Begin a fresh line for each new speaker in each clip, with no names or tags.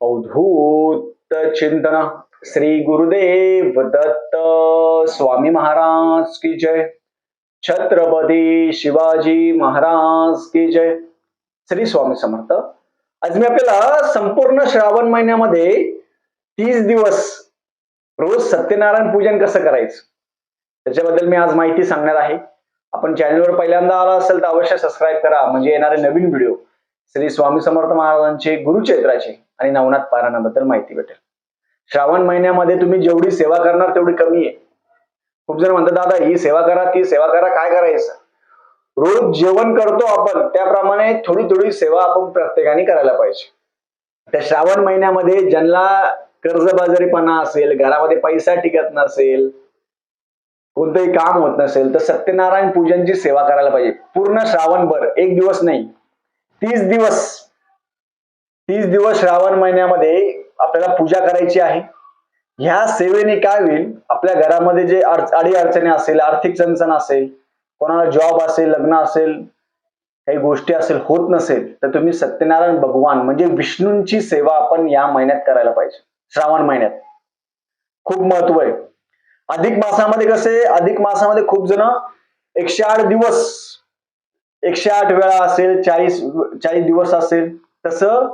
अवधूत चिंतन श्री गुरुदेव दत्त स्वामी महाराज की जय। छत्रपती शिवाजी महाराज की जय। श्री स्वामी समर्थ। आज मी आपल्याला संपूर्ण श्रावण महिन्यामध्ये तीस दिवस रोज सत्यनारायण पूजन कसं करायचं त्याच्याबद्दल मी आज माहिती सांगणार आहे. आपण चॅनलवर पहिल्यांदा आला असेल तर अवश्य सबस्क्राईब करा. म्हणजे येणारे नवीन व्हिडिओ श्री स्वामी समर्थ महाराजांचे गुरुचैत्राचे आणि नवनाथ पारायणाबद्दल माहिती भेटेल. श्रावण महिन्यामध्ये तुम्ही जेवढी सेवा करणार तेवढी कमी आहे. खूप जण म्हणतात दादा ही सेवा करा ती सेवा करा काय करायचं? रोज जेवण करतो आपण त्याप्रमाणे थोडी थोडी सेवा आपण प्रत्येकाने करायला पाहिजे. त्या श्रावण महिन्यामध्ये ज्यांना कर्जबाजारीपणा असेल घरामध्ये पैसा टिकत नसेल कोणतंही काम होत नसेल तर सत्यनारायण पूजनची सेवा करायला पाहिजे. पूर्ण श्रावणभर एक दिवस नाही तीस दिवस तीस दिवस श्रावण महिन्यामध्ये आपल्याला पूजा करायची आहे. ह्या सेवेने काय होईल? आपल्या घरामध्ये जे अडी अडचणी असेल आर्थिक चणचण असेल कोणाला जॉब असेल लग्न असेल काही गोष्टी असेल होत नसेल तर तुम्ही सत्यनारायण भगवान म्हणजे विष्णूंची सेवा आपण या महिन्यात करायला पाहिजे. श्रावण महिन्यात. खूप महत्त्व आहे. अधिक मासामध्ये कसे? अधिक मासामध्ये खूप जण एकशे आठ दिवस एकशे आठ वेळा असेल चाळीस चाळीस दिवस असेल तसं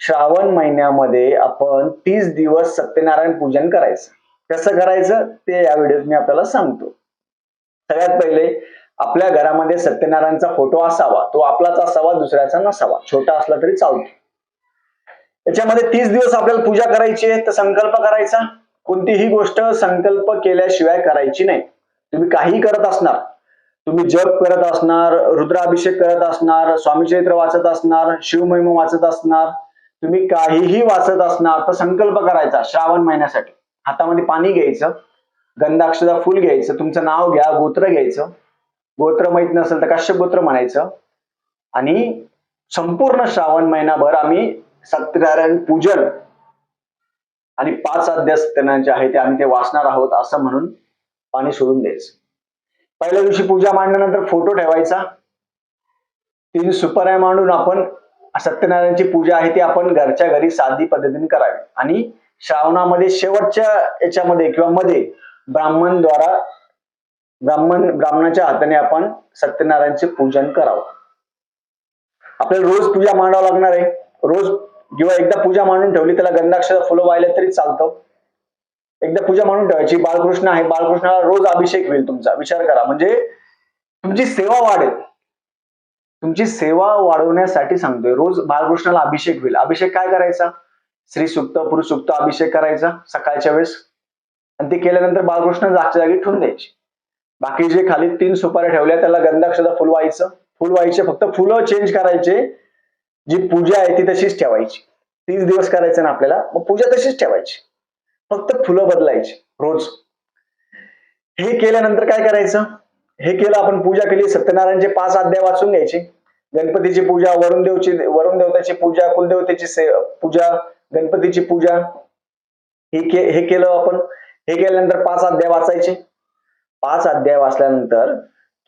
श्रावण महिन्यामध्ये आपण तीस दिवस सत्यनारायण पूजन करायचं. कसं करायचं? ते या व्हिडिओत मी आपल्याला सांगतो. सगळ्यात पहिले आपल्या घरामध्ये सत्यनारायणचा फोटो असावा. तो आपलाच असावा दुसऱ्याचा नसावा. छोटा असला तरी चालतो. याच्यामध्ये तीस दिवस आपल्याला पूजा करायची आहे तर संकल्प करायचा. कोणतीही गोष्ट संकल्प केल्याशिवाय करायची नाही. तुम्ही काही करत असणार. तुम्ही जप करत असणार रुद्राभिषेक करत असणार स्वामीचरित्र वाचत असणार शिवमहिमा वाचत असणार तुम्ही काहीही वाचत असणार तर संकल्प करायचा श्रावण महिन्यासाठी. हातामध्ये पाणी घ्यायचं गंधाक्षदा फुल घ्यायचं तुमचं नाव घ्या गोत्र घ्यायचं. गोत्र माहीत नसेल तर कश्य गोत्र म्हणायचं. आणि संपूर्ण श्रावण महिनाभर आम्ही सत्यनारायण पूजन आणि पाच अध्याय सत्यनारायणचे आहे ते आम्ही ते वाचणार आहोत असं म्हणून पाणी सोडून द्यायचं. पहिल्या दिवशी पूजा मांडल्यानंतर फोटो ठेवायचा. तीन सुपाऱ्या मांडून आपण सत्यनारायणची पूजा आहे ती आपण घरच्या घरी साधी पद्धतीने करावी. आणि श्रावणामध्ये शेवटच्या याच्यामध्ये किंवा मध्ये ब्राह्मण द्वारा ब्राह्मण ब्राह्मणाच्या हाताने आपण सत्यनारायणचे पूजन करावं. आपल्याला रोज पूजा मांडावं लागणार आहे. रोज किंवा एकदा पूजा मांडून ठेवली त्याला गंधाक्षर फुलं वाहिले तरी चालतं. एकदा पूजा मांडून ठेवायची बाळकृष्ण आहे बाळकृष्णाला रोज अभिषेक होईल तुमचा. विचार करा. म्हणजे तुमची सेवा वाढेल. तुमची सेवा वाढवण्यासाठी सांगतोय. रोज बाळकृष्णाला अभिषेक होईल. अभिषेक काय करायचा? श्री सुक्त पुरुष सुक्त अभिषेक करायचा सकाळच्या वेळेस. आणि ते केल्यानंतर बाळकृष्ण जागच्या जागी ठेवून द्यायची. बाकी जे खाली तीन सुपाऱ्या ठेवल्या त्याला गंधाक्षदा फुल व्हायचं फुल व्हायचे फक्त फुलं चेंज करायचे. जी पूजा आहे ती तशीच ठेवायची. तीस दिवस करायचं ना आपल्याला मग पूजा तशीच ठेवायची. फक्त फुलं बदलायची रोज. हे केल्यानंतर काय करायचं? हे केलं आपण पूजा केली सत्यनारायणचे पाच अध्याय वाचून घ्यायचे. गणपतीची पूजा वरुण देवची वरुण देवताची पूजा कुलदेवतेची से पूजा गणपतीची पूजा. हे के हे केलं आपण. हे केल्यानंतर पाच अध्याय वाचायचे. पाच अध्याय वाचल्यानंतर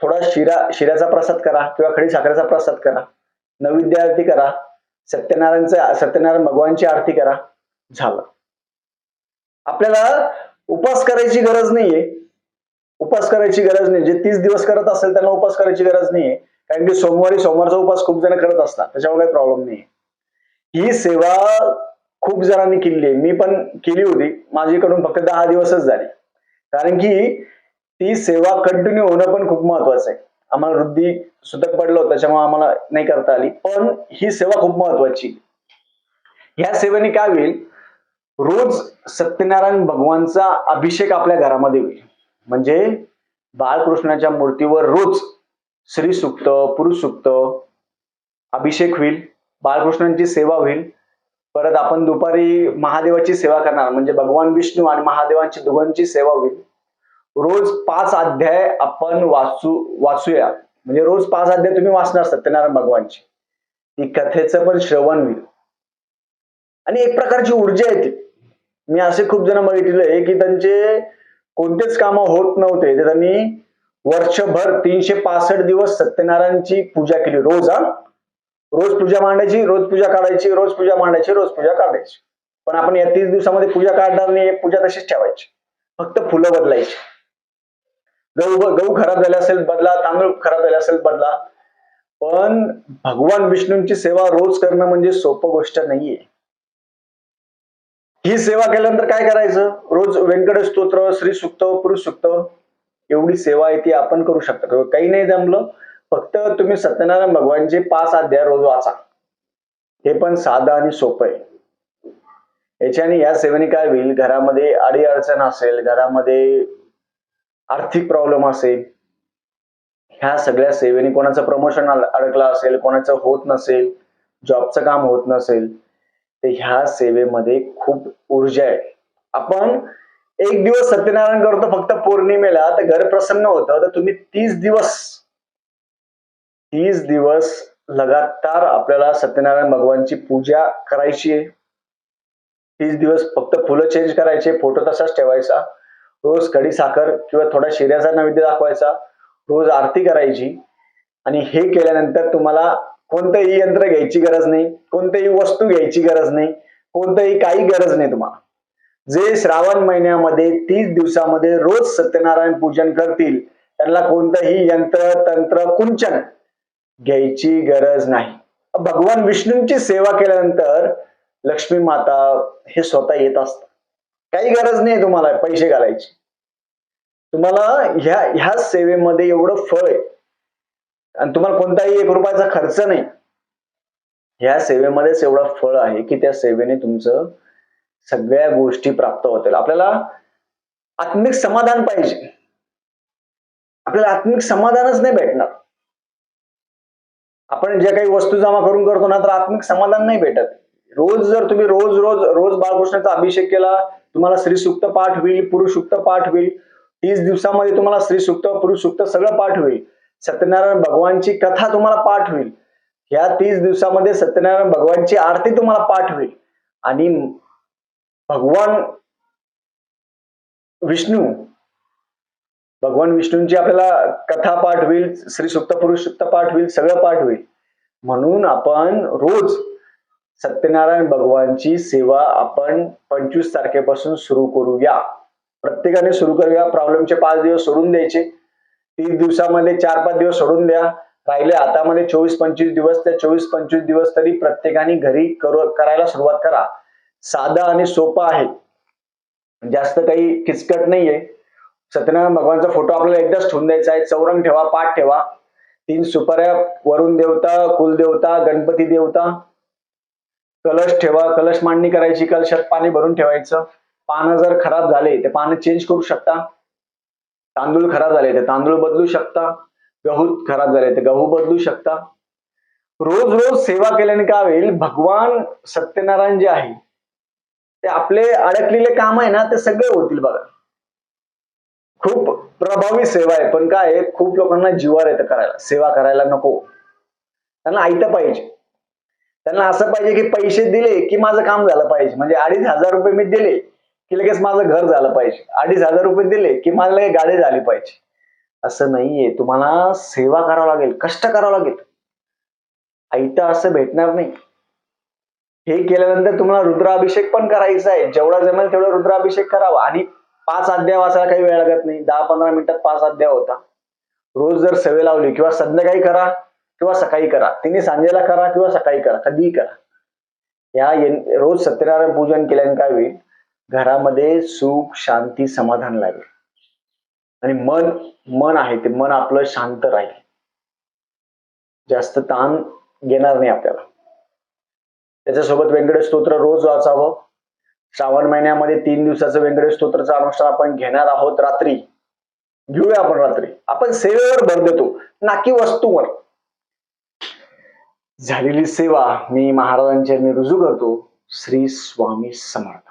थोडा शिरा शिऱ्याचा प्रसाद करा किंवा खडी साखरेचा प्रसाद करा. नैवेद्य आरती करा. सत्यनारायणचं सत्यनारायण भगवानची आरती करा. झालं. आपल्याला उपास करायची गरज नाहीये. उपास करायची गरज नाही. जे तीस दिवस करत असेल त्यांना उपास करायची गरज नाही कारण की सोमवारी सोमवारचा उपास खूप जण करत असतात. त्याच्यावर काही प्रॉब्लेम नाही ही सेवा खूप जणांनी केली आहे. मी पण केली होती. माझ्याकडून फक्त दहा दिवसच झाली. कारण की ती सेवा कंटिन्यू होणं पण खूप महत्वाचं आहे. आम्हाला वृद्धी सुतक पडलं होतं त्याच्यामुळे आम्हाला नाही करता आली. पण ही सेवा खूप महत्वाची ह्या सेवेने काय होईल? रोज सत्यनारायण भगवानचा अभिषेक आपल्या घरामध्ये होईल. म्हणजे बाळकृष्णाच्या मूर्तीवर रोज श्री सुक्त पुरुष सुक्त अभिषेक होईल बाळकृष्णांची सेवा होईल. परत आपण दुपारी महादेवाची सेवा करणार म्हणजे भगवान विष्णू आणि महादेवांची दोघांची सेवा होईल. रोज पाच अध्याय आपण वाचू वाचूया. म्हणजे रोज पाच अध्याय तुम्ही वाचणार सत्यनारायण भगवानची. ती कथेचं पण श्रवण होईल. आणि एक प्रकारची ऊर्जा येते. मी असे खूप जण बघितले आहे की त्यांचे कोणतेच कामं होत नव्हते. ते त्यांनी वर्षभर तीनशे पासष्ट दिवस सत्यनारायणची पूजा केली. रोज हा? रोज पूजा मांडायची रोज पूजा काढायची रोज पूजा मांडायची रोज पूजा काढायची. पण आपण या तीस दिवसामध्ये पूजा काढणार नाही पूजा तशीच ठेवायची. फक्त फुलं बदलायची. गहू गहू खराब झाले असेल बदला. तांदूळ खराब झाले असेल बदला. पण भगवान विष्णूंची सेवा रोज करणं म्हणजे सोपं गोष्ट नाहीये. ही सेवा केल्यानंतर काय करायचं? रोज व्यंकट स्तोत्र श्री सुक्त पुरुष सुक्त एवढी सेवा आहे ती आपण करू शकता. काही नाही जमलं फक्त तुम्ही सत्यनारायण भगवानचे पाच अध्याय रोज वाचा. हे पण साधं आणि सोपं आहे. याच्याने या सेवेने काय होईल? घरामध्ये अडी अडचण असेल घरामध्ये आर्थिक प्रॉब्लेम असेल ह्या सगळ्या सेवेने कोणाचं प्रमोशन अडकलं असेल कोणाचं होत नसेल जॉबचं काम होत नसेल तर ह्या सेवेमध्ये खूप ऊर्जा आहे. आपण एक दिवस सत्यनारायण करतो फक्त पौर्णिमेला तर घर प्रसन्न होतं तर तुम्ही तीस दिवस तीस दिवस लगातार आपल्याला सत्यनारायण भगवानची पूजा करायची आहे. तीस दिवस फक्त फुलं चेंज करायचे फोटो तसाच ठेवायचा. रोज कडी साखर किंवा थोडा शिऱ्याचा नैवेद्य दाखवायचा. रोज आरती करायची. आणि हे केल्यानंतर तुम्हाला कोणतंही यंत्र घ्यायची गरज नाही कोणतीही वस्तू घ्यायची गरज नाही कोणतंही काही गरज नाही तुम्हाला. जे श्रावण महिन्यामध्ये तीस दिवसामध्ये रोज सत्यनारायण पूजन करतील त्यांना कोणतंही यंत्र तंत्र कुंचन घ्यायची गरज नाही. भगवान विष्णूंची सेवा केल्यानंतर लक्ष्मी माता हे स्वतः येत असतात. काही गरज नाही तुम्हाला पैसे घालायची. तुम्हाला ह्या ह्या सेवेमध्ये एवढं फळ आहे. आणि तुम्हाला कोणताही एक रुपयाचा खर्च नाही. ह्या सेवेमध्येच एवढा फळ आहे की त्या सेवेने तुमचं सगळ्या गोष्टी प्राप्त होतील. आपल्याला आत्मिक समाधान पाहिजे. आपल्याला आत्मिक समाधानच नाही भेटणार. आपण ज्या काही वस्तू जमा करून करतो ना तर आत्मिक समाधान नाही भेटत. रोज जर तुम्ही रोज रोज रोज बाळकृष्णाचा अभिषेक केला तुम्हाला श्रीसुक्त पाठ होईल पुरुष सुक्त पाठ होईल तीस दिवसामध्ये तुम्हाला श्रीसुक्त पुरुषुक्त सगळं पाठ होईल. सत्यनारायण भगवानची कथा तुम्हाला पाठ होईल. या तीस दिवसामध्ये सत्यनारायण भगवानची आरती तुम्हाला पाठ होईल. आणि भगवान विष्णू भगवान विष्णूंची आपल्याला कथा पाठ होईल श्री सुप्त पुरुष सुप्त पाठ होईल सगळं पाठ होईल. म्हणून आपण रोज सत्यनारायण भगवानची सेवा आपण पंचवीस तारखेपासून सुरू करूया. प्रत्येकाने सुरू करूया. प्रॉब्लेमचे पाच दिवस सोडून द्यायचे. तीस दिवसामध्ये चार पाच दिवस सोडून द्या. राहिले हातामध्ये चोवीस पंचवीस दिवस त्या चोवीस पंचवीस दिवस तरी प्रत्येकाने घरी करू करायला सुरुवात करा. साधा आणि सोपा आहे. जास्त काही किचकट नाहीये. सत्यनारायण भगवानचा फोटो आपल्याला एकदाच ठेवून द्यायचा आहे. चौरंग ठेवा पाठ ठेवा. तीन सुपाऱ्या वरुण देवता कुलदेवता गणपती देवता. कलश ठेवा कलश मांडणी करायची कलशात पाणी भरून ठेवायचं. पानं जर खराब झाले ते पानं चेंज करू शकता. तांदूळ खराब झाले ते तांदूळ बदलू शकता गहू खराब झाले तर गहू बदलू शकता. रोज रोज सेवा केल्याने काय होईल? भगवान सत्यनारायण जे आहे ते आपले अडकलेले काम आहे ना ते सगळे होतील बघा. खूप प्रभावी सेवा आहे पण काय आहे, खूप लोकांना जीवार येतं करायला. सेवा करायला नको. त्यांना ऐकत पाहिजे. त्यांना असं पाहिजे की पैसे दिले की माझं काम झालं पाहिजे. म्हणजे अडीच हजार रुपये मी दिले. की लगेच माझं घर झालं पाहिजे. अडीच हजार रुपये दिले की मला लगेच गाडी झाली पाहिजे. असं नाहीये. तुम्हाला सेवा करावं लागेल कष्ट करावं लागेल. ऐकतं असं भेटणार नाही. हे केल्यानंतर तुम्हाला रुद्राभिषेक पण करायचा आहे. जेवढा जमेल तेवढा रुद्राभिषेक करावा. आणि पाच अध्याय वाचायला काही वेळ लागत नाही. दहा पंधरा मिनिटात पाच अध्याय होता. रोज जर सवय लावली किंवा संध्याकाळी करा किंवा सकाळी करा. तिने सांजेला करा किंवा सकाळी करा. कधीही करा. या रोज सत्यनारायण पूजन केल्याने काय होईल? घरामध्ये सुख शांती समाधान लागेल. आणि मन मन आहे ते मन आपलं शांत राहील. जास्त ताण घेणार नाही आपल्याला. त्याच्यासोबत व्यंकटेश स्तोत्र रोज वाचावं. श्रावण महिन्यामध्ये तीन दिवसाचं व्यंकटेश स्तोत्रचं अनुष्ठान आपण घेणार आहोत रात्री. घेऊया आपण रात्री. आपण सेवेवर भर देतो. नाकी वस्तूवर. झालेली सेवा मी महाराजांच्या मी रुजू करतो. श्री स्वामी समर्थ.